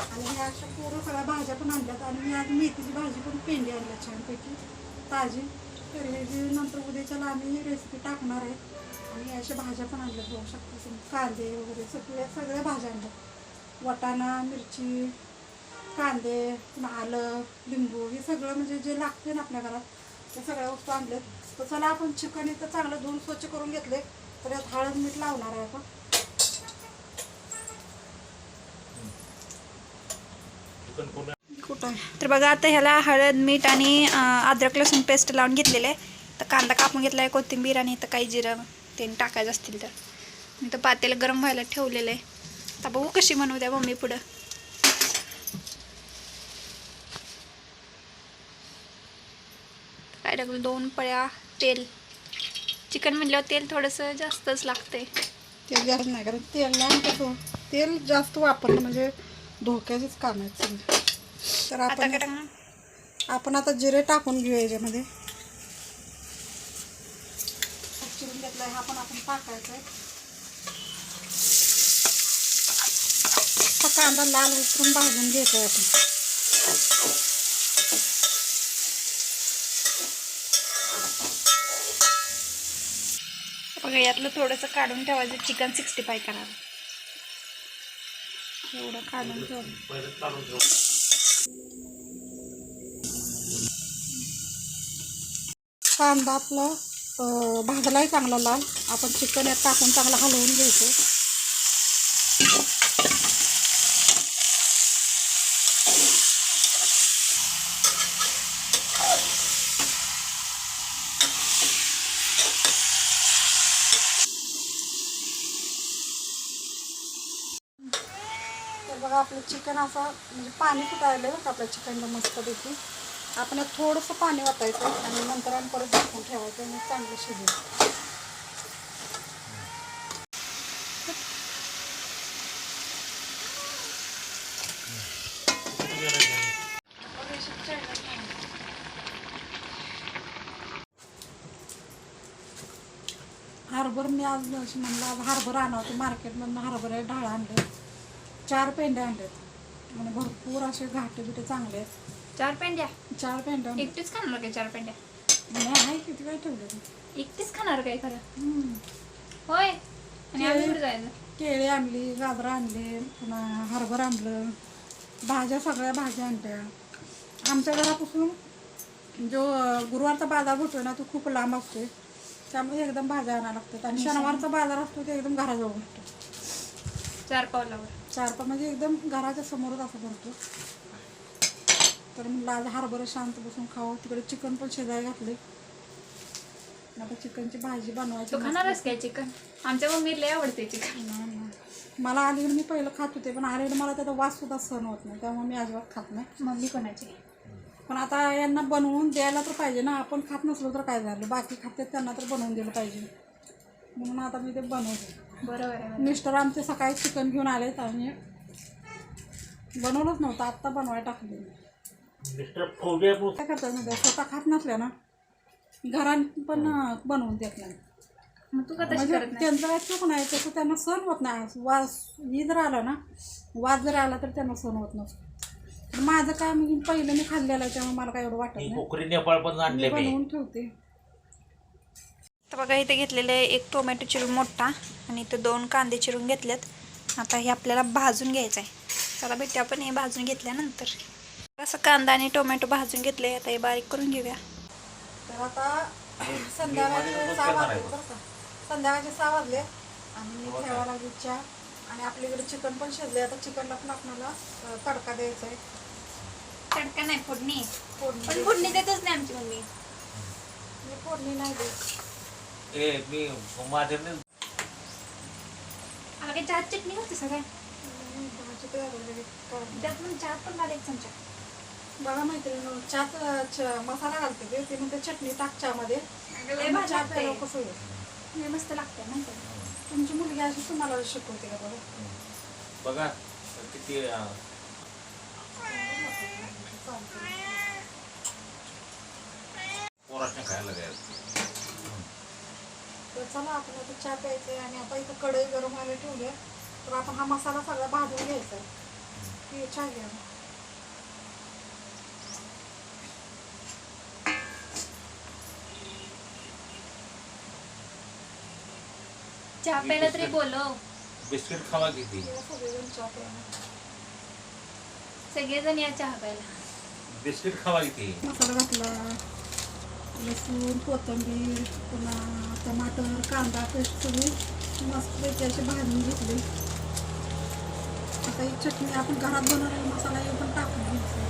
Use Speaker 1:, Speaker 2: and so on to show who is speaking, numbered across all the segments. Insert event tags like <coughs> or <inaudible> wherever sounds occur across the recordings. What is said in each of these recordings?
Speaker 1: आणि ह्या अशा पूर्ण सगळ्या भाज्या पण आणल्यात आणि मी आज मेथीची भाजी पण पेंडी आणल्या छानपैकी. ताजी. तर हे नंतर उद्याच्याला आम्ही रेसिपी टाकणार आहे. आणि अशा भाज्या पण आणल्या बघू शकता तुम्ही. कांदे वगैरे सगळ्या सगळ्या भाज्या आणल्या वटाणा मिरची कांदे पुन्हा आलं लिंबू हे सगळं म्हणजे जे लागते ना आपल्या घरात त्या सगळ्या वस्तू आणल्यात. तर चला आपण चिकन इथं चांगलं धुवून स्वच्छ करून घेतले तर यात हळद मीठ लावणार आहे आपण
Speaker 2: चिकन पूर्ण
Speaker 1: कुठं आहे
Speaker 3: तर बघा आता ह्याला हळद मीठ आणि अद्रक लसूण पेस्ट लावून घेतलेलं आहे. तर कांदा कापून घेतला आहे कोथिंबीर आणि इथं काही जिरं ते टाकायचं असतील तर. मी तर पातेलं गरम व्हायला ठेवलेलं आहे. आता बघू कशी बनवू द्या मम्मी पुढं. काय टाकलं? दोन पळ्या तेल. चिकन म्हटल्यावर तेल थोडंसं जास्तच लागतंय.
Speaker 1: तेल जास्त नाही कारण तेल नाही कसं तेल जास्त वापरलं म्हणजे धोक्याचीच काम आहेत सगळे. तर आपण आपण आता जिरे टाकून घेऊ याच्यामध्ये. चिरून हा पण आपण टाकायचा आहे हा कांदा लाल उतरून भाजून घ्यायचा आहे आपण.
Speaker 3: बघा यातलं थोडंसं काढून ठेवायचं. चिकन सिक्स्टी फाय करावं. एवढं काढून ठेवलं
Speaker 2: ठेव.
Speaker 1: कांदा आपला भाजलाही चांगला लाल. आपण चिकन यात टाकून चांगला हलवून घ्यायचं. बघा आपलं चिकन असं म्हणजे पाणी फुटायला बघा आपल्या चिकनला मस्तपैकी. आपण थोडंसं पाणी वाटायचं आणि नंतर आणि परत झाकून ठेवायचं आणि चांगलं शिजेल हरभर मी आज म्हणलं आज हार्बर आणावं मार्केटमधून हरभरा डाळ आणलं. चार पेंड्या आणल्यात. म्हणजे भरपूर असे घाटे बिटे चांगले आहेत.
Speaker 3: चार पेंड्या
Speaker 1: चार पेंड्या आणल्यात.
Speaker 3: एकटीच खाणार काय चार पेंड्या
Speaker 1: नाही आहे किती काय ठेवले
Speaker 3: एकटीच खाणार काय खरं? होय. आणि आम्ही कुठे जायचं?
Speaker 1: केळी आणली गाजरं आणली पुन्हा हरभर आणलं भाज्या सगळ्या भाज्या आणल्या. आमच्या घरापासून जो अं, गुरुवारचा बाजार भरतो ना तो खूप लांब असतो त्यामुळे एकदम भाज्या आणायला लागतात. आणि शनिवारचा बाजार असतो ते एकदम घराजवळ भरतो.
Speaker 3: चार पावलावर.
Speaker 1: चार म्हणजे एकदम घराच्या समोरच असं भरतो तर म्हणलं आज हरभरं शांत बसून खावं तिकडे चिकन पण शिजायला घातले आता चिकनची भाजी बनवायची
Speaker 3: खाणारच काय चिकन? आमच्या मम्मी लय आवडते चिकन.
Speaker 1: मला अलीकडे मी पहिलं खात होते पण अलीकडे मला त्याचा वास सुद्धा सहन होत नाही. त्यामुळे मी अजिबात खात नाही.
Speaker 3: मम्मी कोणाची?
Speaker 1: पण आता यांना बनवून द्यायला तर पाहिजे ना. आपण खात नसलो तर काय झालं? बाकी खाते त्यांना तर बनवून दिलं पाहिजे. म्हणून आता मी ते बनवते.
Speaker 3: बरोबर आहे
Speaker 1: मिस्टर आमचे सकाळी चिकन घेऊन आलेत आणि बनवलंच नव्हतं आत्ता बनवायला टाकले.
Speaker 2: मिस्टर
Speaker 1: काय करतात ना स्वतः खात नसल्या ना घरात पण बनवून देत नाही.
Speaker 3: मग तू
Speaker 1: म्हणजे
Speaker 3: करत नाही.
Speaker 1: त्यांचं काय चूक नाही तसं त्यांना सहन होत नाही. वास ही जर आला ना वास जर आला तर त्यांना सहन होत नसतो. माझं काय मी पहिलं मी खाल्लेलं आहे त्यामुळे मला काय एवढं वाटत नाही.
Speaker 2: कोकरी नेपाळ पण
Speaker 1: मी
Speaker 2: आणले मी.
Speaker 1: बनवून ठेवते.
Speaker 3: तर बघा इथे घेतलेले आहे एक टोमॅटो चिरून मोठा आणि इथं दोन कांदे चिरून घेतलेत. आता हे आपल्याला भाजून घ्यायचं आहे चला भेटू आपण हे भाजून घेतल्यानंतर. असं कांदा आणि टोमॅटो भाजून घेतले आता हे बारीक करून घेऊया.
Speaker 1: तर आता संध्याकाळचे <coughs> सहा वाजले बरं का? संध्याकाळचे सहा वाजले आणि मी ठेवायला लागली चहा आणि आपल्याकडे चिकन पण शिजले आता चिकनला पण आपल्याला तडका द्यायचा आहे
Speaker 3: तडका नाही फोडणी.
Speaker 1: फोडणी
Speaker 3: पण. फोडणी देतच नाही आमची मम्मी.
Speaker 1: मी फोडणी नाही देत.
Speaker 2: ए मी माझ्या
Speaker 3: मला काही चहात चटणी होती सगळ्या
Speaker 1: मी.
Speaker 3: त्यात पण चहात पण घाल एक चमचा
Speaker 1: बघा मैत्रिणी चहात च- मसाला घालते ते ते म्हणते चटणी टाक चहामध्ये
Speaker 3: लय भारी
Speaker 1: चहा
Speaker 3: लागते.
Speaker 1: प्यायला कसं होईल
Speaker 3: लय मस्त लागते का?
Speaker 1: तुमची मुलगी अशी तुम्हाला शिकवते का बघा
Speaker 2: बघा किती अं, पोराच्या खायला द्यायचं
Speaker 1: तर चला आपण आता चहा प्यायचे आणि आता इथं कढई गरम व्हायला ठेवली आहे. तर आपण हा मसाला सगळा भाजून घ्यायचा आहे. हे चहा घ्या.
Speaker 3: चहा प्यायला तरी बोलव.
Speaker 2: बिस्किट खावा किती?
Speaker 1: सगळेजण चहा प्यायला.
Speaker 3: सगळेजण या चहा प्यायला.
Speaker 2: बिस्किट खावा किती?
Speaker 1: मसाला घातला. लसूण कोथिंबीर पुन्हा टमाटर कांदा पेस्ट सगळी मस्तपैकी अशी भाजून घेतली आता ही चटणी आपण घरात बनवलेला मसाला हे पण टाकून घ्यायचा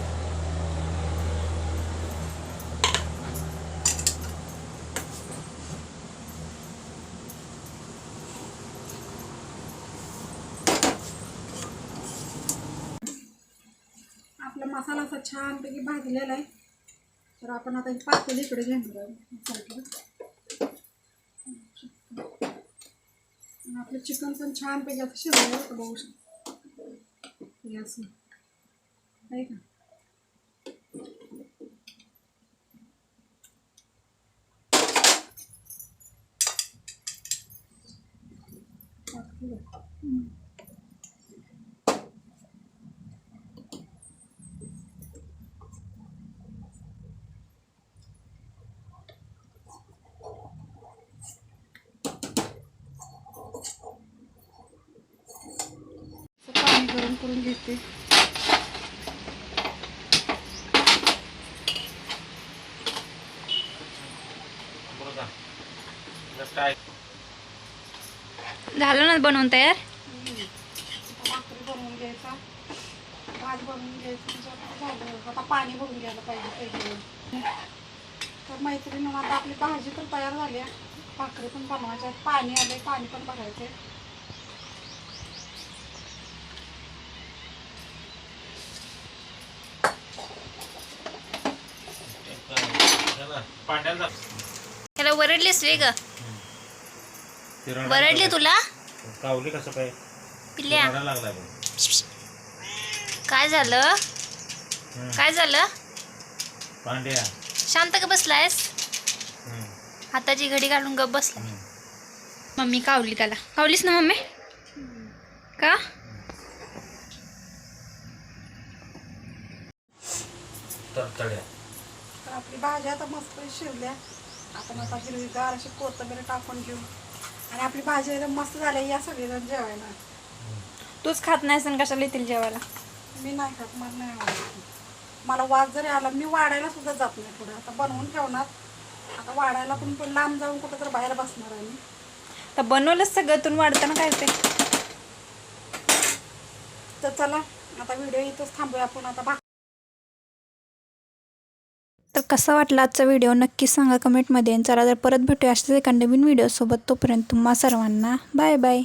Speaker 1: आपला मसाला असा छानपैकी भाजलेला आहे तर आपण आता एक पातेल इकडे घेणार आहे आपलं चिकन पण छानपैकी आता शिजलं आहे बघू शकतो. हे असं. आहे का? हम्म. असं पाणी गरम करून घेते.
Speaker 3: झालं ना बनवून तयार?
Speaker 1: बनवून घ्यायचा. भात बनवून घ्यायचं. म्हणजे आता झालं. आता पाणी भरून घ्यायला पाहिजे तर मैत्रिणी आता आपली भाजी तर तयार झाली आहे. भाकरी पण बनवायच्या पाणी आले पाणी पण भरायचे
Speaker 2: पांड्याला
Speaker 3: त्याला वरडलीस वे ग. वरडली तुला?
Speaker 2: कावली कसं काय?
Speaker 3: पिल्ल्या काय झालं. काय झालं?
Speaker 2: पांड्या.
Speaker 3: शांत का बसलायस. हाताची घडी घालून गप बसला. मम्मी कावली त्याला. कावलीस ना मम्मी? का?
Speaker 2: तरतड्या
Speaker 1: तर आपली भाजी आता मस्त शिरल्या आपण आता हिरवीगार अशी कोथिंबीर टाकून घेऊ. आणि आपली भाजी एकदम मस्त झाली या सगळेजण जेवायला.
Speaker 3: तूच खात नाहीस आणि कशाला येतील जेवायला?
Speaker 1: मी नाही खात मला नाही आवडत. मला वाद जरी आला मी वाढायला सुद्धा जात नाही पुढे. आता बनवून ठेवणार. आता वाढायला पण पण लांब जाऊन कुठं तर बाहेर बसणार आहे मी.
Speaker 3: तर बनवलंच सगळं तून वाढताना काय ते?
Speaker 1: तर चला आता व्हिडिओ इथंच थांबूया आपण. आता भा
Speaker 3: तर कसा वाटला आजचा व्हिडिओ नक्की सांगा कमेंटमध्ये आणि चला जर परत भेटूया अशाच एका नवीन व्हिडिओसोबत तोपर्यंत तुम्हा सर्वांना बाय बाय